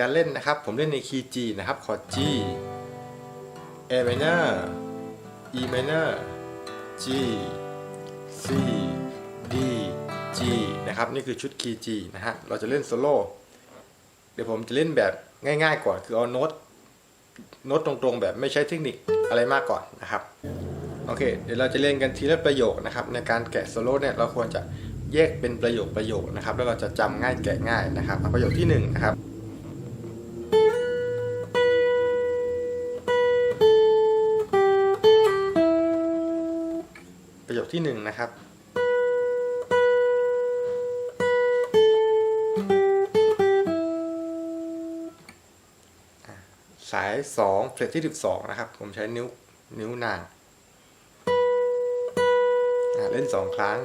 การเล่นนะครับ ผมเล่นในคีย์ G นะครับคอร์ด G A minor E minor G C D G นะครับนี่คือชุดคีย์ G นะฮะเราจะเล่นโซโล่เดี๋ยวผมจะเล่นแบบง่ายๆก่อนคือเอาโน้ตโน้ตตรงๆ แบบไม่ใช้เทคนิคอะไรมากก่อนนะครับโอเคเดี๋ยวเราจะเล่นกันทีละประโยคนะครับในการแกะโซโล่เนี่ยเราควรจะแยกเป็นประโยคประโยคนะครับ แล้วเราจะจำง่ายแกะง่ายนะครับประโยคที่หนึ่งนะครับ ประโยคที่หนึ่งนะครับสาย 2 เฟรตที่ 12 นะครับ ผมใช้นิ้วนิ้วนางเล่น 2 ครั้ง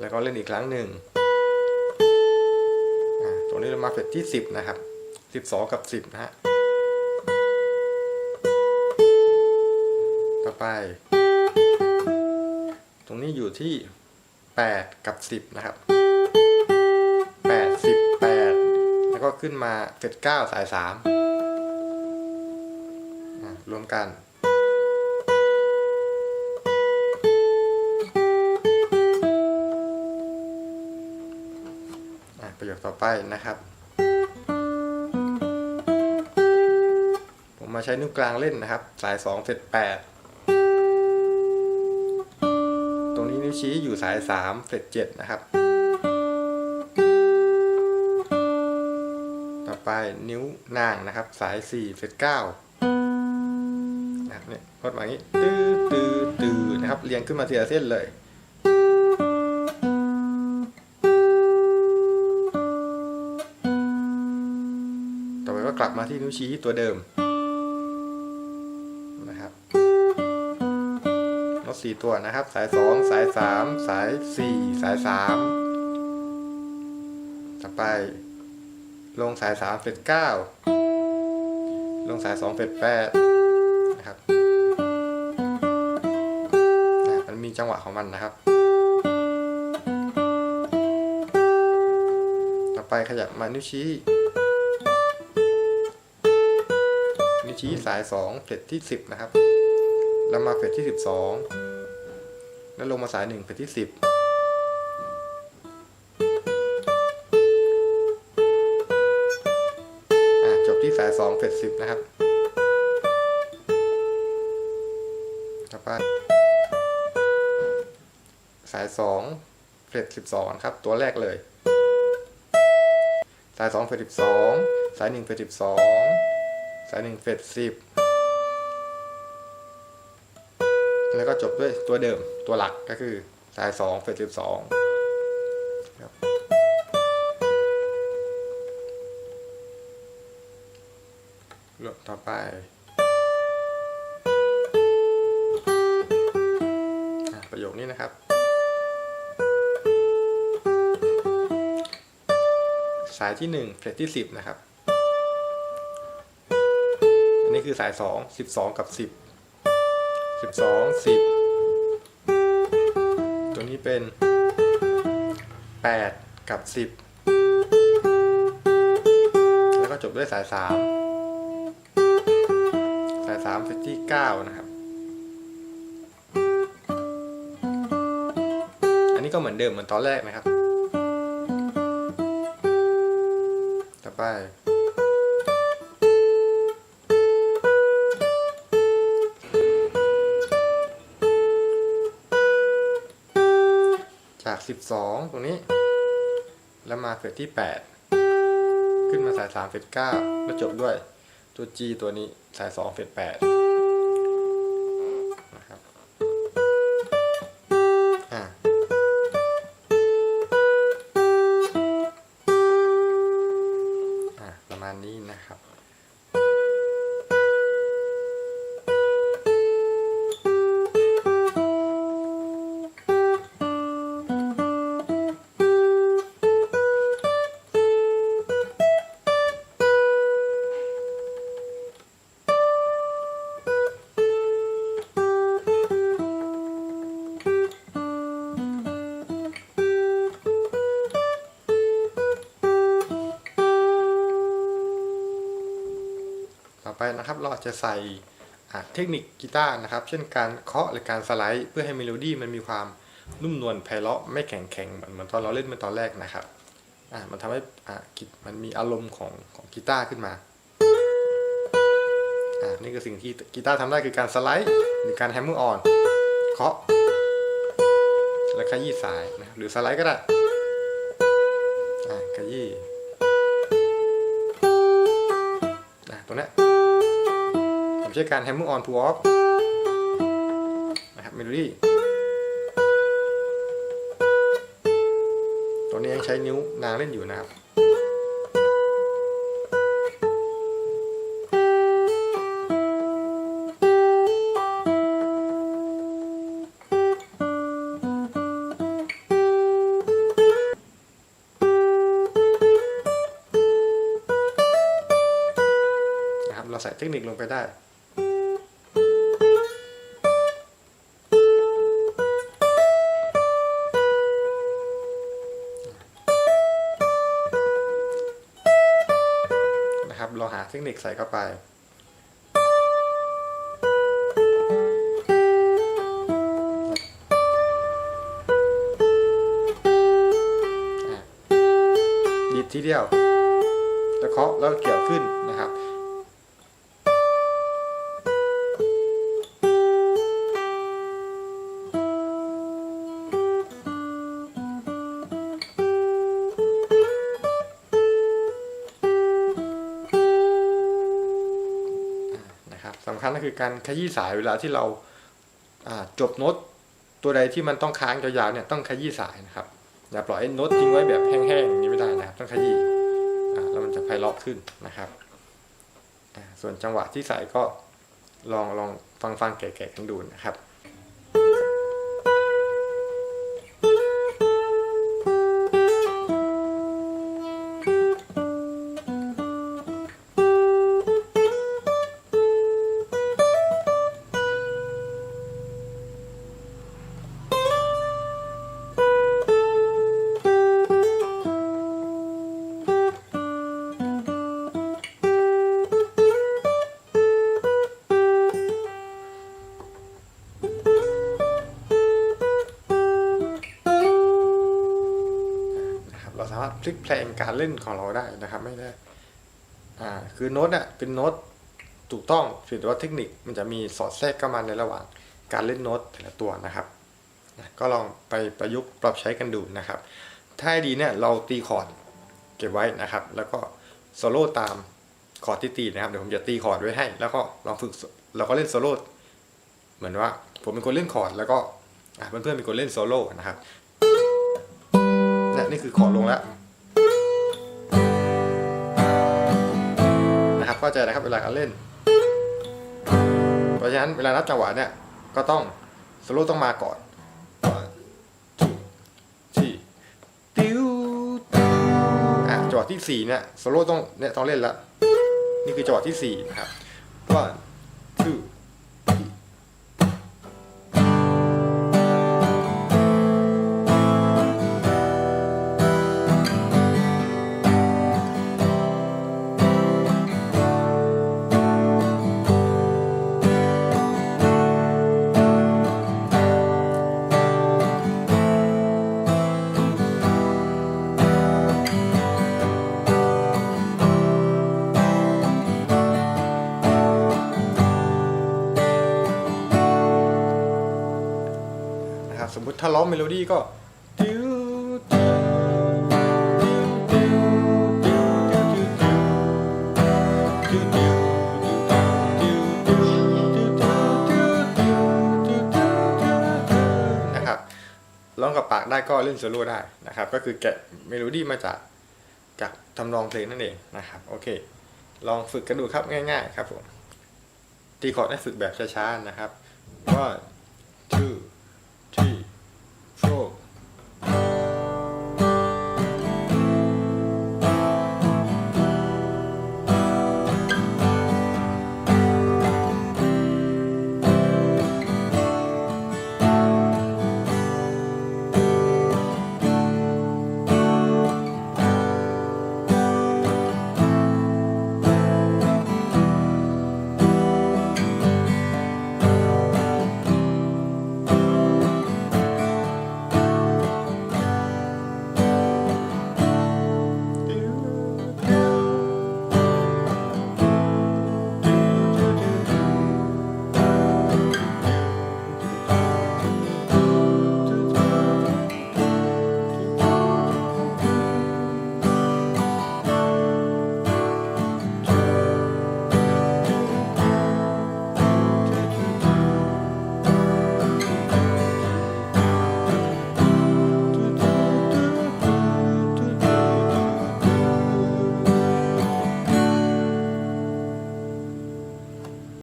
แล้วก็เล่นอีกครั้งหนึ่งตรงนี้เรามาเฟรตที่ 10 นะครับ 12 กับ 10 นะฮะ ต่อไป ตรงนี้อยู่ที่ 8 กับ 10 นะครับ 8 10 8แล้วก็ขึ้นมา 79 สาย 3 รวมกันอะประโยคต่อไปนะครับ ผมมาใช้นิ้วกลางเล่นนะครับ สาย 2เฟรต8 รงนี้นิ้วชี้อยู่สาย3เฟรต7นะครับ ต่อไปนิ้วนางนะครับ สาย4เฟรต9นะครับเนี่ยกดมาอย่างนี้ตื้อตื้อตื้อนะครับเรียงขึ้นมาทีละเส้นเลยต่อไปก็กลับมาที่นิ้วชี้ตัวเดิม 4 ตัวนะครับ สาย 2 สาย 3 สาย 4 สาย 3 ต่อไป ลงสาย 3 เป็น 9 ลงสาย 2 เป็น 8 นะครับมันมีจังหวะของมันนะครับ ต่อไปขยับมานิ้วชี้ชี้สาย2เฟ็ตที่ 10 นะครับ แล้วมาเฟรตที่ 12 แล้วลงมาสาย 1 เฟรตที่ 10อะจบที่สาย 2 เฟรต10 นะครับต่อไปสายสองเฟตสิบสองครับ ตัวแรกเลย สายสองเฟตสิบสองสายหนึ่งเฟตสิบสองสายหนึ่งเฟตสิบ แล้วก็จบด้วยตัวเดิมตัวหลักก็คือสายสองเฟรตสิบสองครับเรื่องต่อไปอประโยคนี้นะครับ สายที่1เฟรตที่ 10 นะครับ อันนี้คือสาย 2 12 กับ 10 12 10 ตัวนี้เป็น 8 กับ 10 แล้วก็จบด้วยสาย 3 สาย3เฟรตที่ 9 นะครับ อันนี้ก็เหมือนเดิมเหมือนตอนแรกนะครับ ต่อไป 12 ตรงนี้ แล้วมาเฟสที่ 8 ขึ้นมาสาย3เฟส9แล้วจบด้วยตัว G ตัวนี้สาย2เฟส8 นะครับเราอาจจะใส่เทคนิคกีตาร์นะครับ เช่นการเคาะหรือการสไลด์ เพื่อให้เมโลดี้มันมีความนุ่มนวลไพเราะไม่แข็งแข็งเหมือนตอนเราเล่นเมื่อตอนแรกนะครับอ่ามันทำให้อ่ากิจมันมีอารมณ์ของของกีตาร์ขึ้นมาอ่านี่คือสิ่งที่กีตาร์ทำได้คือการสไลด์หรือการแฮมเมอร์ออนเคาะแล้วขยี้สายนะหรือสไลด์ก็ได้อ่าขยี้ ช้การ hammer on to off นะครับเมโลดี้ตัวนี้ยังใช้นิ้วนางเล่นอยู่นะครับเราใส่เทคนิคลงไปได้ นะครับ เราหาเทคนิคใส่เข้าไปดีดทีเดียวตะเคาะแล้วเกี่ยวขึ้นนะครับ คือการขยี้สายเวลาที่เราจบโน้ตตัวใดที่มันต้องค้างยาวๆเนี่ยต้องขยี้สายนะครับ อย่าปล่อยโน้ตทิ้งไว้แบบแห้งๆอย่างนี้ไม่ได้นะครับ ต้องขยี้แล้วมันจะไพเราะขึ้นนะครับส่วนจังหวะที่ใส่ก็ลองลองฟังฟังๆแกะๆกันดูนะครับ พลิกแพลงการเล่นของเราได้นะครับ ไม่ได้อ่าคือโน้ตอะเป็นโน้ตถูกต้องเพียงแต่ว่าเทคนิคมันจะมีสอดแทรกเข้ามาในระหว่างการเล่นโน้ตแต่ละตัวนะครับนะก็ลองไปประยุกต์ปรับใช้กันดูนะครับ ถ้าดีเนี่ยเราตีคอร์ดเก็บไว้นะครับ แล้วก็โซโล่ตามคอร์ดที่ตีนะครับเดี๋ยวผมจะตีคอร์ดไว้ให้ แล้วก็ลองฝึกเราก็เล่นโซโล่เหมือนว่าผมเป็นคนเล่นคอร์ดแล้วก็เพื่อนๆเป็นคนเล่นโซโล่นะครับเนี่ยนี่คือขอลงแล้ว เข้าใจนะครับเวลาการเล่น เพราะฉะนั้นเวลานับจังหวะเนี่ยก็ต้องสโลว์ต้องมาก่อน One, two, three ติ้วติ้วอะจังหวะที่สี่เนี่ยสโลว์ต้องเนี่ยต้องเล่นละนี่คือจังหวะที่สี่นะครับ one สมมติถ้าร้องเมโลดี้ก็นะครับร้องกับปากได้ก็เล่นโซโล่ได้นะครับ ก็คือแกะเมโลดี้มาจากจากทำนองเพลงนั่นเองนะครับโอเค ลองฝึกกันดูครับง่าย ๆ ครับผมตีคอร์ดให้ฝึกแบบช้าๆนะครับว่า two